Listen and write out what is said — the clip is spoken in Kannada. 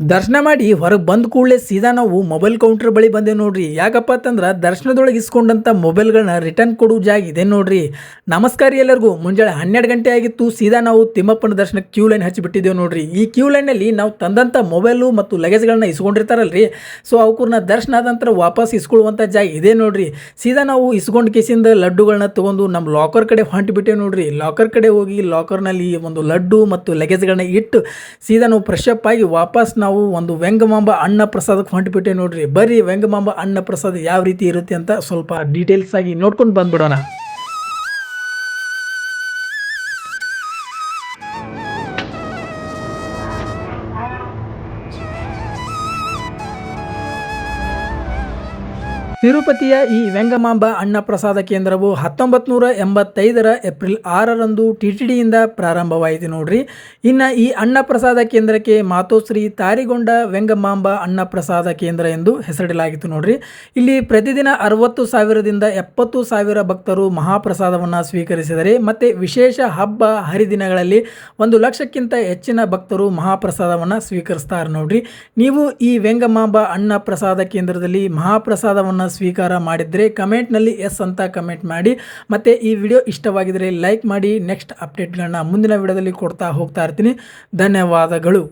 ದರ್ಶನ ಮಾಡಿ ಹೊರಗೆ ಬಂದ ಕೂಡಲೇ ಸೀದಾ ನಾವು ಮೊಬೈಲ್ ಕೌಂಟರ್ ಬಳಿ ಬಂದೇವು ನೋಡ್ರಿ. ಯಾಕಪ್ಪ ಅಂತಂದ್ರೆ ದರ್ಶನದೊಳಗೆ ಇಸ್ಕೊಂಡಂಥ ಮೊಬೈಲ್ಗಳನ್ನ ರಿಟರ್ನ್ ಕೊಡೋ ಜಾಗ ಇದೆ ನೋಡ್ರಿ. ನಮಸ್ಕಾರ ಎಲ್ಲರಿಗೂ. ಮುಂಜಾನೆ ಹನ್ನೆರಡು ಗಂಟೆ ಆಗಿತ್ತು. ಸೀದಾ ನಾವು ತಿಮ್ಮಪ್ಪನ ದರ್ಶನಕ್ಕೆ ಕ್ಯೂ ಲೈನ್ ಹಚ್ಚಿಬಿಟ್ಟಿದ್ದೇವೆ ನೋಡ್ರಿ. ಈ ಕ್ಯೂ ಲೈನಲ್ಲಿ ನಾವು ತಂದಂಥ ಮೊಬೈಲು ಮತ್ತು ಲಗೇಜ್ಗಳನ್ನ ಇಸ್ಕೊಂಡಿರ್ತಾರಲ್ರಿ. ಸೊ ಅವ್ಕೂರ್ನ ದರ್ಶನ ಆದ ನಂತರ ವಾಪಸ್ ಇಸ್ಕೊಳ್ಳುವಂಥ ಜಾಗ ಇದೆ ನೋಡ್ರಿ. ಸೀದಾ ನಾವು ಇಸ್ಕೊಂಡು ಕೇಸಿಂದ ಲಡ್ಡುಗಳನ್ನ ತಗೊಂಡು ನಮ್ಮ ಲಾಕರ್ ಕಡೆ ಹೊಂಟಿಬಿಟ್ಟೇವೆ ನೋಡ್ರಿ. ಲಾಕರ್ ಕಡೆ ಹೋಗಿ ಲಾಕರ್ನಲ್ಲಿ ಒಂದು ಲಡ್ಡು ಮತ್ತು ಲಗೇಜ್ಗಳನ್ನ ಇಟ್ಟು ಸೀದಾ ನಾವು ಫ್ರೆಶ್ ಅಪ್ ಆಗಿ ವಾಪಸ್ ನಾವು ಒಂದು ವ್ಯಂಗಮಾಂಬ ಅನ್ನ ಪ್ರಸಾದಕ್ಕೆ ಹೊಂಟಿಬಿಟ್ಟೆ ನೋಡ್ರಿ. ಬರ್ರಿ ವ್ಯಂಗಮಾಂಬ ಅನ್ನ ಪ್ರಸಾದ ಯಾವ ರೀತಿ ಇರುತ್ತೆ ಅಂತ ಸ್ವಲ್ಪ ಡೀಟೇಲ್ಸ್ ಆಗಿ ನೋಡ್ಕೊಂಡು ಬಂದ್ಬಿಡೋಣ. ತಿರುಪತಿಯ ಈ ವ್ಯಂಗಮಾಂಬ ಅಣ್ಣ ಪ್ರಸಾದ ಕೇಂದ್ರವು ಹತ್ತೊಂಬತ್ತು ನೂರ ಎಂಬತ್ತೈದರ ಏಪ್ರಿಲ್ ಆರರಂದು ಟಿ ಟಿ ಡಿಯಿಂದ ಪ್ರಾರಂಭವಾಯಿತು ನೋಡ್ರಿ. ಇನ್ನು ಈ ಅಣ್ಣ ಪ್ರಸಾದ ಕೇಂದ್ರಕ್ಕೆ ಮಾತೋಶ್ರೀ ತಾರಿಗೊಂಡ ವ್ಯಂಗಮಾಂಬ ಅನ್ನ ಪ್ರಸಾದ ಕೇಂದ್ರ ಎಂದು ಹೆಸರಿಡಲಾಗಿತ್ತು ನೋಡ್ರಿ. ಇಲ್ಲಿ ಪ್ರತಿದಿನ ಅರವತ್ತು ಸಾವಿರದಿಂದ ಎಪ್ಪತ್ತು ಸಾವಿರ ಭಕ್ತರು ಮಹಾಪ್ರಸಾದವನ್ನು ಸ್ವೀಕರಿಸಿದರೆ ಮತ್ತು ವಿಶೇಷ ಹಬ್ಬ ಹರಿದಿನಗಳಲ್ಲಿ ಒಂದು ಲಕ್ಷಕ್ಕಿಂತ ಹೆಚ್ಚಿನ ಭಕ್ತರು ಮಹಾಪ್ರಸಾದವನ್ನು ಸ್ವೀಕರಿಸ್ತಾರೆ ನೋಡ್ರಿ. ನೀವು ಈ ವ್ಯಂಗಮಾಂಬ ಅನ್ನ ಪ್ರಸಾದ ಕೇಂದ್ರದಲ್ಲಿ ಮಹಾಪ್ರಸಾದವನ್ನು ಸ್ವೀಕಾರ ಮಾಡಿದರೆ ಕಮೆಂಟ್ನಲ್ಲಿ ಎಸ್ ಅಂತ ಕಮೆಂಟ್ ಮಾಡಿ. ಮತ್ತು ಈ ವಿಡಿಯೋ ಇಷ್ಟವಾಗಿದ್ದರೆ ಲೈಕ್ ಮಾಡಿ. ನೆಕ್ಸ್ಟ್ ಅಪ್ಡೇಟ್ಗಳನ್ನ ಮುಂದಿನ ವಿಡಿಯೋದಲ್ಲಿ ಕೊಡ್ತಾ ಹೋಗ್ತಾ ಇರ್ತೀನಿ. ಧನ್ಯವಾದಗಳು.